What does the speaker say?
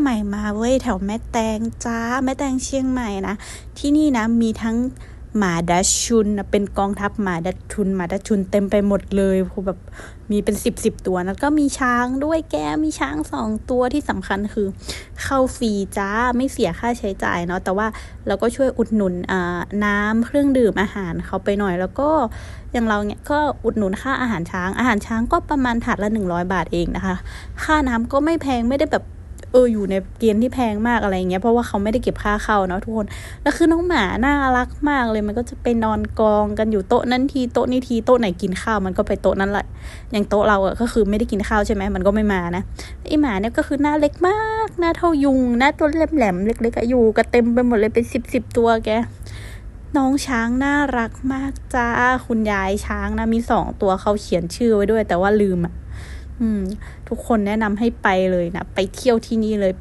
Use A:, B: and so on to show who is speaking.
A: ใหม่มาเว้ยแถวแม่แตงจ้าแม่แตงเชียงใหม่นะที่นี่นะมีทั้งหมาดัชชุนนะเป็นกองทัพหมาดัชชุนหมาดัชชุนเต็มไปหมดเลยโหแบบมีเป็นสิบสิบตัวแล้วก็มีช้างด้วยแกมีช้างสองตัวที่สำคัญคือ เข้าฟรีจ้าไม่เสียค่าใช้จ่ายเนาะแต่ว่าเราก็ช่วยอุดหนุนอ่าน้ำเครื่องดื่มอาหารเขาไปหน่อย แล้วก็อย่างเราเนี่ยก็อุดหนุนค่าอาหารช้าง อาหารช้างก็ประมาณถาดละหนึ่งร้อยบาทเองนะคะ ค่าน้ำก็ไม่แพงไม่ได้แบบ เอออยู่ในเกณฑ์ที่แพงมากอะไรเงี้ยเพราะว่าเขาไม่ได้เก็บค่าเข้าเนาะทุกคนแล้วคือน้องหมาน่ารักมากเลยมันก็จะไปนอนกองกันอยู่โต๊ะนั้นทีโต๊ะนี้ทีโต๊ะไหนกินข้าวมันก็ไปโต๊ะนั้นแหละอย่างโต๊ะเราอะก็คือไม่ได้กินข้าวใช่ไหมมันก็ไม่มานะไอหมาเนี่ยก็คือหน้าเล็กมากหน้าเท่ายุงหน้าตัวแหลมๆเล็กๆอยู่กันเต็มไปหมดเลยเป็นสิบสิบตัวแกน้องช้างน่ารักมากจ้าคุณยายช้างนะมีสองตัวเขาเขียนชื่อไว้ด้วย แต่ว่าลืมอะ ทุกคนแนะนำให้ไปเลยนะ ไปเที่ยวที่นี่เลย